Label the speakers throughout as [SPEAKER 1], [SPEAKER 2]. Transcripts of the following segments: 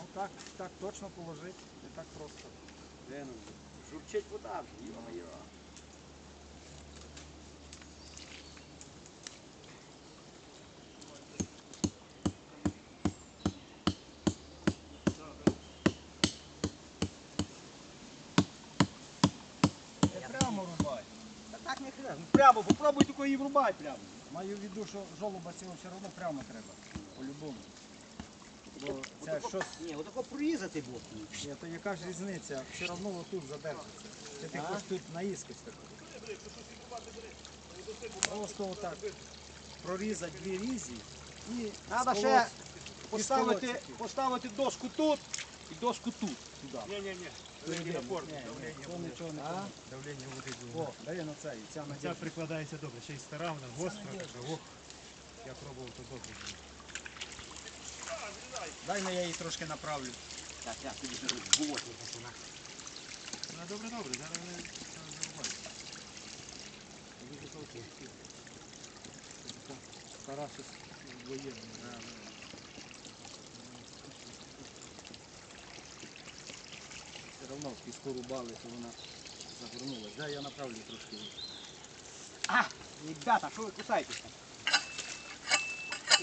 [SPEAKER 1] Ну так, так точно положити, не так просто.
[SPEAKER 2] Де ну? Журчить вода вже.
[SPEAKER 1] Не прямо рубай.
[SPEAKER 2] Та так не треба. Ну прямо, попробуй тако її врубай прямо.
[SPEAKER 1] Маю в виду, що жолоба цього все одно прямо треба. По-любому. Бо це щось.
[SPEAKER 2] Ні, отако прорізати було.
[SPEAKER 1] Ні, то яка ж різниця? Все одно отут задержиться. Ти ти
[SPEAKER 2] А?
[SPEAKER 1] хочеш тут наїскось такого. Просто отак прорізати дві різі і
[SPEAKER 2] Треба ще поставити, поставити дошку тут і дошку тут.
[SPEAKER 1] Ні,
[SPEAKER 3] напор,
[SPEAKER 1] ні,
[SPEAKER 3] давлення буде. води.
[SPEAKER 1] О, дай на цей, ця
[SPEAKER 3] Ця прикладається добре, ще й стара, вона гостра. Я пробував, то добре. Було.
[SPEAKER 1] Дай на я її трошки направлю.
[SPEAKER 2] Так, так, тобі болотні пацана.
[SPEAKER 3] Ну, добре, добре, зараз зарубають.
[SPEAKER 1] Стара щось воєнна. Все одно в піску рубали, то вона загорнулась. Дай я направлю трошки.
[SPEAKER 2] А, ребята, що ви кусаєтеся?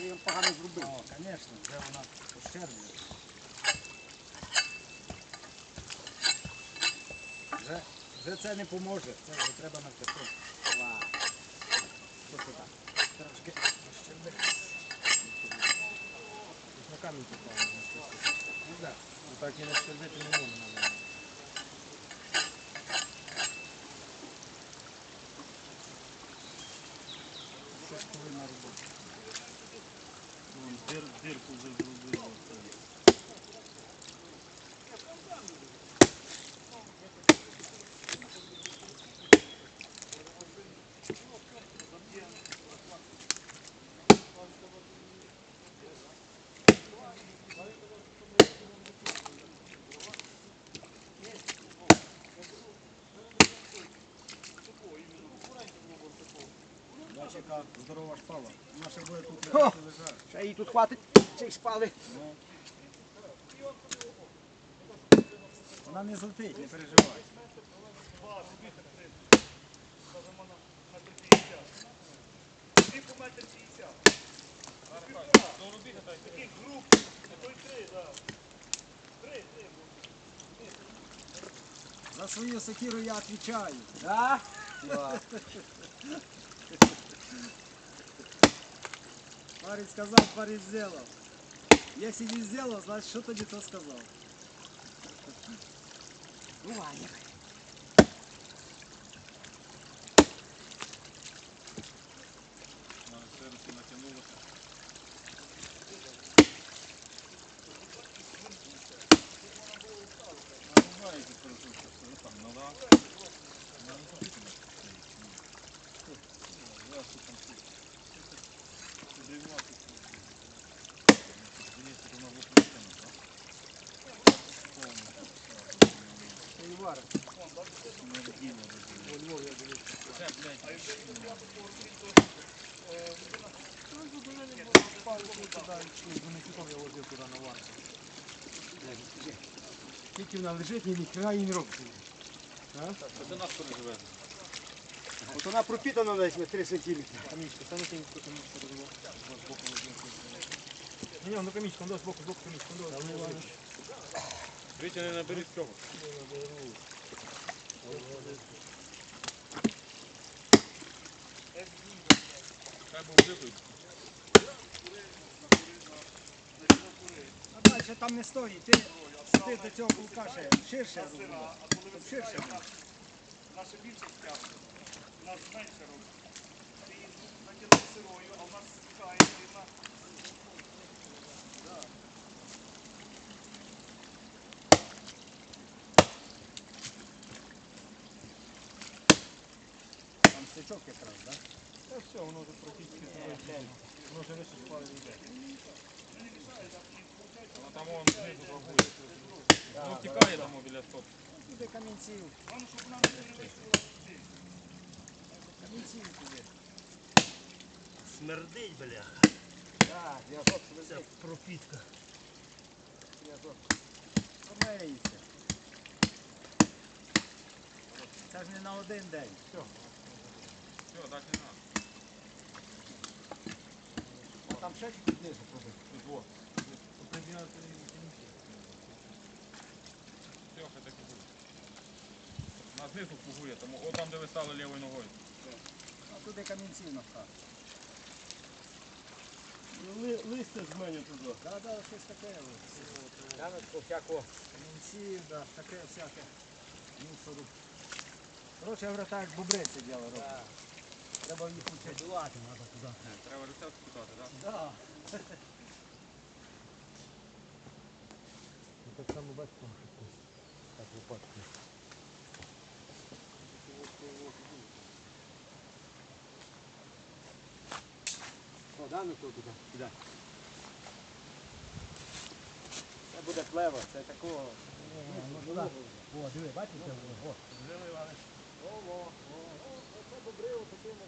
[SPEAKER 2] Я вам погано зробив.
[SPEAKER 1] О, звісно, вже вона ощербна. Вже, вже це не поможе, це вже треба навтекти.
[SPEAKER 2] Ва.
[SPEAKER 1] Що це так? Трошки ощербить.
[SPEAKER 3] На камінь попали.
[SPEAKER 1] Ну так.
[SPEAKER 3] Ну так і не щербити не можна.
[SPEAKER 1] Щось повинна робити.
[SPEAKER 3] Вон дир, дирку вже зробили.
[SPEAKER 1] Здорова шпала. Ще буде тут
[SPEAKER 2] Хо!
[SPEAKER 1] лежати.
[SPEAKER 2] Ще її тут хватить цієї шпали.
[SPEAKER 1] Ну. Вона не злетить, не переживай. За свою сокиру я відповідаю.
[SPEAKER 2] Да?
[SPEAKER 1] Парень сказал, парень сделал. Если не сделал, значит что-то не то сказав.
[SPEAKER 2] Буває.
[SPEAKER 3] Все натягнулося. Нарубаєте хорошо, що все там, ну да. Ну, не запитано. Я що там тут. Це древняти. Дивіться, то на випустимо, так? Повністю.
[SPEAKER 1] Це і вара.
[SPEAKER 3] Смерділо дуже.
[SPEAKER 1] У Львові я дивився.
[SPEAKER 3] Це, блядь,
[SPEAKER 2] Тільки вона лежить, ні ніхера її не робить.
[SPEAKER 3] це нас переживе.
[SPEAKER 2] От вона пропітана десь на 3 сантиметри.
[SPEAKER 3] Камічка, саме камічка, камічка, розумно. З боку Ні, ну камічка, ну з боку, з боку камічка. Вітя, не набери з цього.
[SPEAKER 1] А далі там не стоїть. Ти, ти до цього кулка ще ширше робимо. Ширше було.
[SPEAKER 4] Наша більше стягне, у нас менше робить. Ти натягнув сирою, а у нас стікає рівна.
[SPEAKER 1] Там стечок якраз, так?
[SPEAKER 3] Та все, воно вже практично туди. Воно вже вище спали йде. А там вон знизу торгує. Воно втікає там біля стоп.
[SPEAKER 1] Туди камінців. Камінців туди.
[SPEAKER 4] Смердить, бля.
[SPEAKER 2] Так, я
[SPEAKER 4] Ця пропітка.
[SPEAKER 1] Помиється. Це ж не на один день.
[SPEAKER 5] Все, далі не треба.
[SPEAKER 1] Там ще чуть знизу пробити.
[SPEAKER 5] Все, хай так і буде. На знизу пугує, тому о там, де ви стали лівою ногою.
[SPEAKER 1] А туди камінців навкати.
[SPEAKER 3] Ли- Листя з мене туди.
[SPEAKER 1] Да, да, щось таке.
[SPEAKER 3] Яночку всякого.
[SPEAKER 1] Камінців, да, таке всяке. Мусору. Коротше, я говорю, так це діло робить. Треба їх учити. Дувати треба туди.
[SPEAKER 5] Треба рецепт питати, так?
[SPEAKER 1] Да.
[SPEAKER 3] Так само бачимо, що так лопатки. О, да, ну то туди. Туди.
[SPEAKER 1] Це буде плева, це такого. Ну, туди. О, диви, бачите? О, О, о, о, о, оце бобри отакими.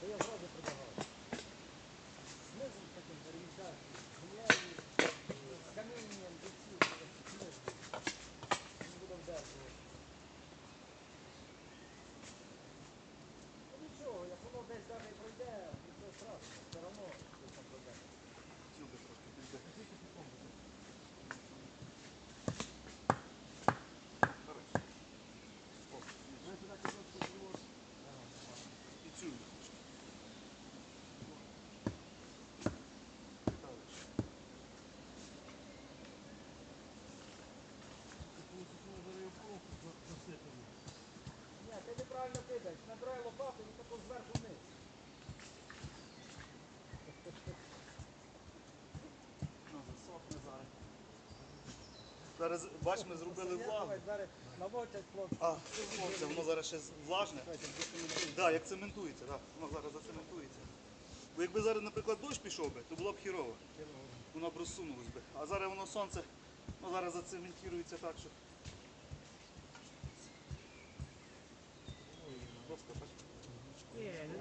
[SPEAKER 1] Це я зразу предлагав. Знизу таким перемішати. Землею, з камінням, з усім. знизу. Він буде вдержувати. Ну нічого, як воно десь навіть пройде, нічого страшного, все одно десь там пройде. Ні, ти неправильно кидаєш. Набирай лопату і тако зверху вниз.
[SPEAKER 4] Зараз, бач, ми зробили влагу.
[SPEAKER 1] Зараз наводять хлопці.
[SPEAKER 4] А, хлопці, воно зараз ще влажне. Так, як цементується, так. Воно зараз зацементується. Бо якби зараз, наприклад, дощ пішов би, то було б хірово. Воно б розсунулось би. А зараз воно сонце, воно зараз зацементується так, що. Просто так.
[SPEAKER 3] Ні, не треба, воно таке добре.
[SPEAKER 4] Давай, да, да,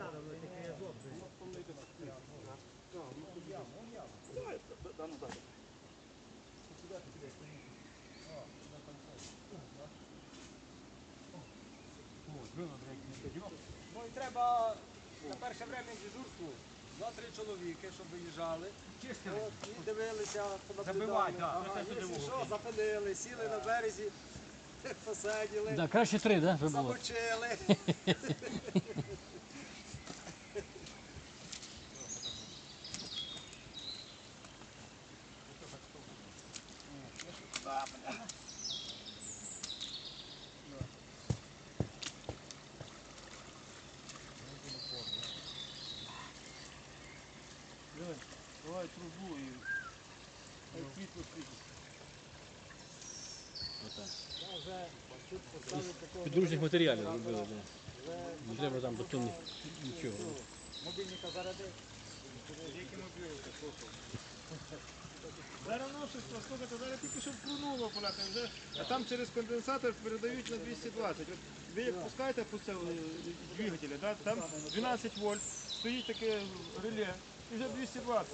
[SPEAKER 4] ну.
[SPEAKER 1] І треба на перше время дежурству два-три чоловіки, щоб виїжджали. От, і дивилися, понаблюдали. Ага, якщо що, запинили, сіли на березі, посадили,
[SPEAKER 6] Да, краще три, да,
[SPEAKER 1] замочили.
[SPEAKER 3] Давай трубу і хай світло світить.
[SPEAKER 1] Я вже тут поставив такого
[SPEAKER 6] Підручних матеріалів зробили, Не треба там бетонних нічого.
[SPEAKER 1] мобільника зарядив.
[SPEAKER 3] Зараз новшество, слухайте, зараз тільки що вкрунуло поляки, вже, а там через конденсатор передають на 220. От ви як пускаєте по цьому двигателя, да, там 12 вольт, стоїть таке реле, і вже 220.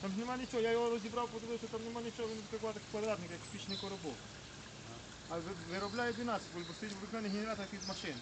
[SPEAKER 3] Там ж нема нічого, я його розібрав, подивився, там нема нічого, він такий квадратник, як спічний коробок. А виробляє 12 вольт, бо стоїть обикновений генератор під машини.